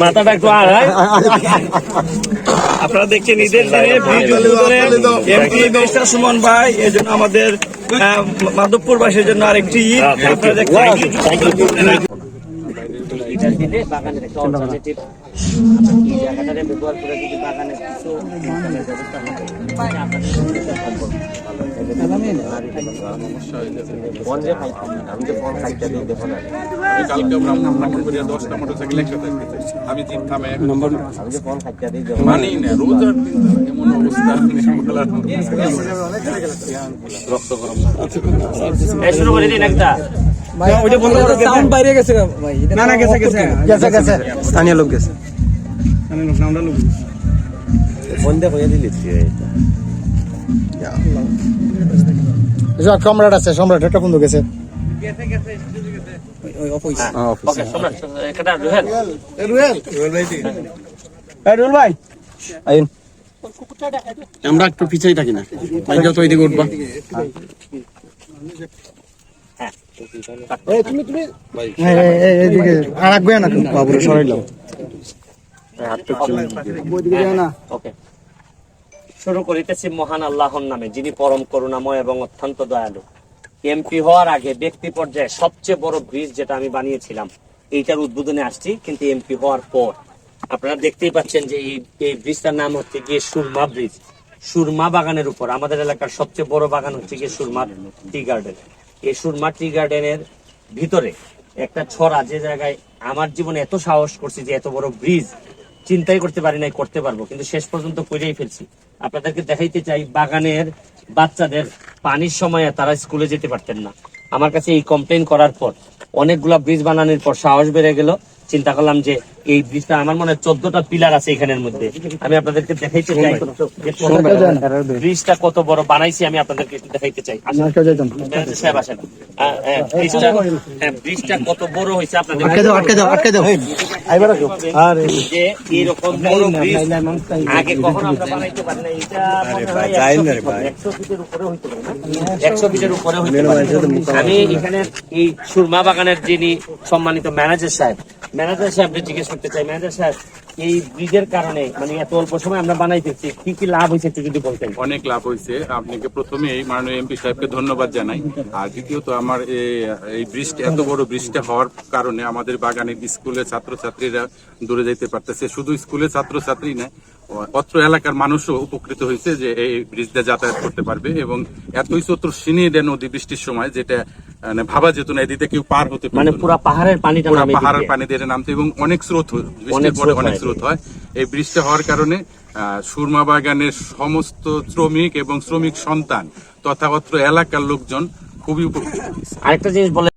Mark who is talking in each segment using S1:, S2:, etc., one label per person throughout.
S1: মাথাটা একটু আর হ্যাঁ? আপনারা দেখছেন ঈদের দিনে সুমন ভাই এই জন্য আমাদের আহ, মাধবপুরবাসীর জন্য আরেকটি ঈদ। আপনারা দেখছেন
S2: এটার দিলে বাগানের একটা অল্টারনেটিভ এই জায়গাটারে ব্যবহার করে যদি বাগানের কিছু ব্যবস্থা
S3: আমরা ভ্রমণ করি দিন এমন
S2: করে
S4: সাউন্ড বাইরে গেছে ভাই। না না গেছে গেছে। গেছে গেছে স্থানীয় লোক গেছে।
S2: বন্ধে হয়ে দিলি
S4: সম্রাট আছে সম্রাট একটা বন্ধু গেছে।
S2: ওকে সম্রাট একটা রুহেল?
S4: রুল ভাই আইন। আমরা একটু পিছিয়ে থাকি না। বাইকে তো ওইদিকে উঠবা। এইদিকে আর রাখবে না বাবুরে সরাইলাম
S2: ওকে। শুরু করিতেছি মহান আল্লাহর নামে যিনি পরম করুণাময় এবং অত্যন্ত দয়ালু। এমপি হওয়ার আগে ব্যক্তি পর্যায়ে সবচেয়ে বড় ব্রিজ যেটা আমি বানিয়েছিলাম এইটার উদ্বোধনে আসছি কিন্তু এমপি হওয়ার পর আপনারা দেখতেই পাচ্ছেন যে এই এই ব্রিজটার নাম হচ্ছে গিয়ে সুরমা ব্রিজ। সুরমা বাগানের উপর আমাদের এলাকার সবচেয়ে বড় বাগান হচ্ছে গিয়ে সুরমা টি গার্ডেন। এই সুরমা গার্ডেনের ভিতরে একটা ছড়া যে জায়গায় আমার জীবনে এত সাহস করছি যে এত বড় ব্রিজ চিন্তাই করতে পারি নাই, করতে পারব। কিন্তু শেষ পর্যন্ত করেই ফেলছি আপনাদেরকে দেখাইতে চাই, বাগানের বাচ্চাদের পানির সময়ে তারা স্কুলে যেতে পারতেন না। আমার কাছে এই কমপ্লেন করার পর অনেকগুলা ব্রিজ বানানোর পর সাহস বেড়ে গেল। চিন্তা করলাম যে এই ব্রিজটা আমার মনে হয় চোদ্দটা পিলার আছে এখানের মধ্যে। আমি আপনাদেরকে দেখাইতে চাই। ব্রিজটা কত বড় বানাইছি আমি আপনাদেরকে একটু দেখাইতে চাই। সাহেব আসেন। হ্যাঁ, ব্রিজটা হ্যাঁ, কত বড় হয়েছে আপনাদের যে বড় ব্রিজ আগে কখনো আমরা বানাইতে পারি না এটা হয় 100 ফিটের উপরে হইতে পারে না। 100 ফিটের উপরে হইতে পারে। আমি এখানে এই সুরমা বাগানের যিনি সম্মানিত ম্যানেজার সাহেব ম্যানেজার সাহেবকে জিজ্ঞেস করতে চাই, ম্যানেজার সাহেব, এই ব্রিজের কারণে মানে এত অল্প সময় আমরা বানাইতেছি, কি কি লাভ হয়েছে একটু যদি বলতেন?
S3: অনেক লাভ হয়েছে। আপনাকে প্রথমে এই মাননীয় এমপি সাহেবকে ধন্যবাদ জানাই। আর দ্বিতীয়ত, আমার এই- বৃষ্টি এত বড় বৃষ্টি হওয়ার কারণে আমাদের বাগানের স্কুলের ছাত্রছাত্রীরা দূরে যেতে পারতেছে। শুধু স্কুলের ছাত্রছাত্রী না, অত্র এলাকার মানুষও উপকৃত হয়েছে যে এই ব্রিজটা যাতায়াত করতে পারবে। এবং এতই চতুর্শিনী নদী বৃষ্টির সময়, যেটা মানে ভাবা যেত না এদিকে কেউ পার হতে
S2: মানে। পুরা পাহাড়ের পানিটা
S3: পুরা। পাহাড়ের পানি দিয়ে নামতে এবং অনেক স্রোত হয় বৃষ্টির
S2: অনেক
S3: পরে অনেক স্রোত হয় এই বৃষ্টি হওয়ার কারণে আহ, সুরমা বাগানের সমস্ত শ্রমিক এবং শ্রমিক সন্তান তথা অত্র এলাকার লোকজন খুবই উপকৃত
S2: আরেকটা জিনিস বলে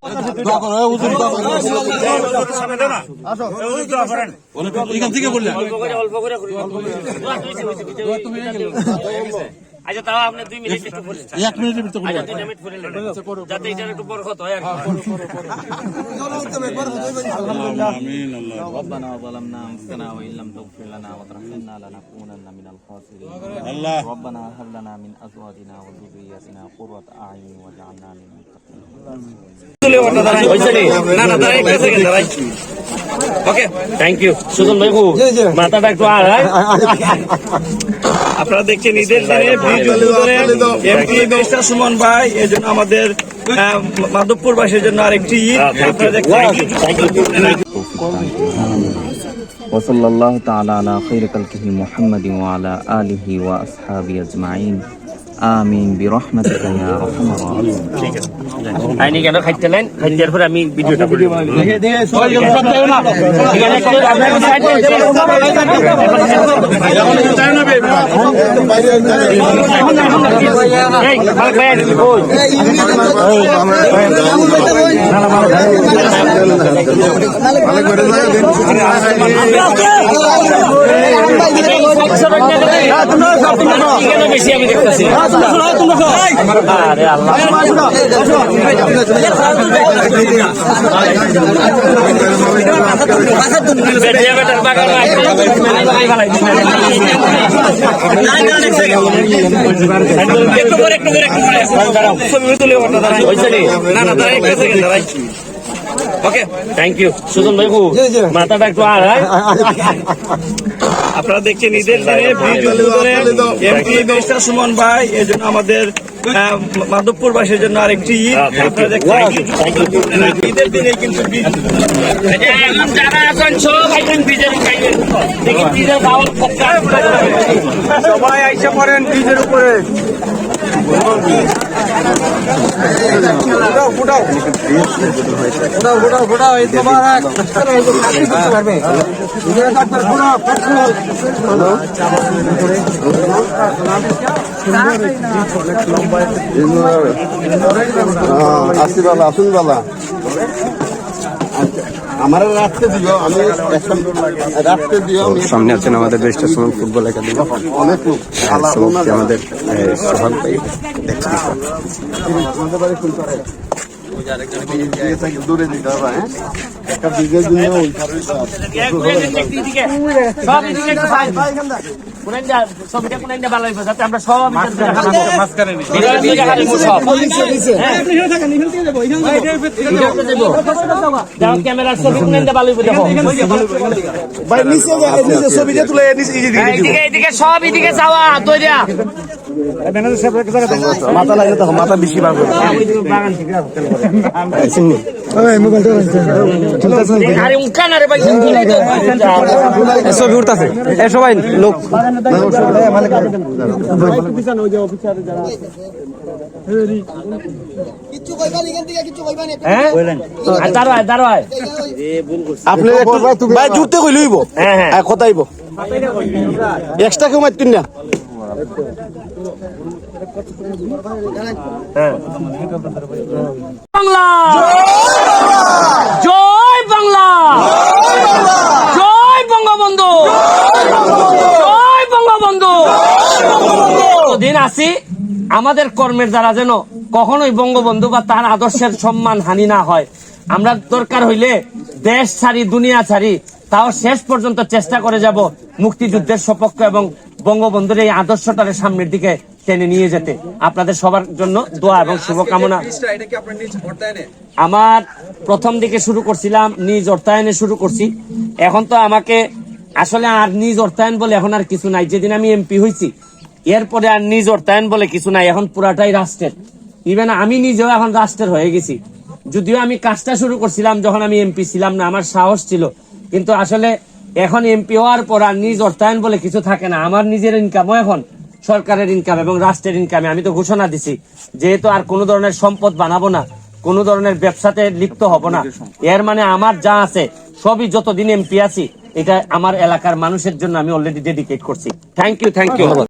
S2: অল্প করে অল্প করে করি, অল্প করে। আচ্ছা তাও আপনি দুই মিনিট একটু বলেন
S4: এক বলেন
S2: আচ্ছা, দুই মিনিট বলে যাতে এটা একটু বরকত হয় থ্যাংক ইউ ভাই মাথাটা একটু
S1: আপনারা দেখছেন ঈদের দিনে ব্রিজ উদ্বোধনে এমপি মিনিস্টার সুমন ভাই এই জন্য আমাদের আহ, মাধবপুরবাসীর জন্য আরেকটি ঈদ আপনারা দেখছেন
S5: وصلى الله تعالى على خير خلقه محمد وعلى اله واصحابه اجمعين আমিন বিরহমাতিকা ইয়া আরহামার রাহিম
S2: আইনি কেন খাইতে খাইতার পর আমি ভিডিওটা করি বেশি আমি দেখতেছি একটু করে একটু করে একটু করে ছবি তুলে দাঁড়াই না না দাঁড়াই দাঁড়াই ওকে থ্যাংক ইউ সুজন ভাই মাথাটা একটু আর হ্যাঁ?
S1: আপনারা দেখছেন ঈদের দিনে সুমন ভাই এই জন্য আমাদের মাধবপুর বাসীর জন্য আরেকটি ঈদের দিনে কিন্তু
S2: যারা আছেন বিজের বিজের
S1: সবাই আইসা পড়েন ব্রিজের উপরে
S4: আসি বালা আসুন বালা। আমার রাখতে দিও আমি একটা রাখতে দিও
S6: সামনে আছেন আমাদের দেশটা সুমন ফুটবল একাডেমি।
S4: অনেক লোক
S6: সভাপতি আমাদের সোহাগ ভাই? দেখছি।
S4: দূরে দিতে হবে হ্যাঁ একটা বিঘের জন্য
S2: সব এদিকে একটু সাইড।
S1: মাথা লাগে মাথা বেশি
S6: ছবি উঠতেছে। এ সবাই লোক।
S2: হ্যাঁ?
S4: আপনি ভাই জুড়তে কই লইব?
S2: হ্যাঁ হ্যাঁ।
S4: কথাইব এক্সট্রা কেউ মারতেন না।
S2: জয় বঙ্গবন্ধু। জয় বঙ্গবন্ধু। দিন আসি আমাদের কর্মের দ্বারা যেন কখনোই বঙ্গবন্ধু বা তার আদর্শের সম্মান হানি না হয়। আমরা দরকার হইলে দেশ ছাড়ি, দুনিয়া ছাড়ি, তাও শেষ পর্যন্ত চেষ্টা করে যাব মুক্তিযুদ্ধের সপক্ষ এবং বঙ্গবন্ধুর এই আদর্শটারে সামনের দিকে টেনে নিয়ে যেতে। আপনাদের সবার জন্য দোয়া এবং শুভকামনা। আমার প্রথম দিকে শুরু করছিলাম নিজ অর্থায়নে শুরু করছি। এখন তো আমাকে আসলে আর নিজ অর্থায়ন বলে এখন আর কিছু নাই। যেদিন আমি এমপি হয়েছি এরপরে আর নিজ অর্থায়ন বলে কিছু নাই। এখন পুরাটাই রাষ্ট্রের। ইভেন আমি নিজেও এখন রাষ্ট্রের হয়ে গেছি। যদিও আমি কাজটা শুরু করছিলাম যখন আমি এমপি ছিলাম না আমার সাহস ছিল। কিন্তু আসলে এখন এমপি হওয়ার পর আর নিজ অর্থায়ন বলে কিছু থাকে না। আমার নিজের ইনকামও এখন সরকারের ইনকাম এবং রাষ্ট্রের ইনকামে আমি তো ঘোষণা দিছি যেহেতু আর কোনো ধরনের সম্পদ বানাবো না কোনো ধরনের ব্যবসাতে লিপ্ত হব না। এর মানে আমার যা আছে সবই যতদিন এমপি আছি এটা আমার এলাকার মানুষের জন্য আমি অলরেডি ডেডিকেট করছি। Thank you thank you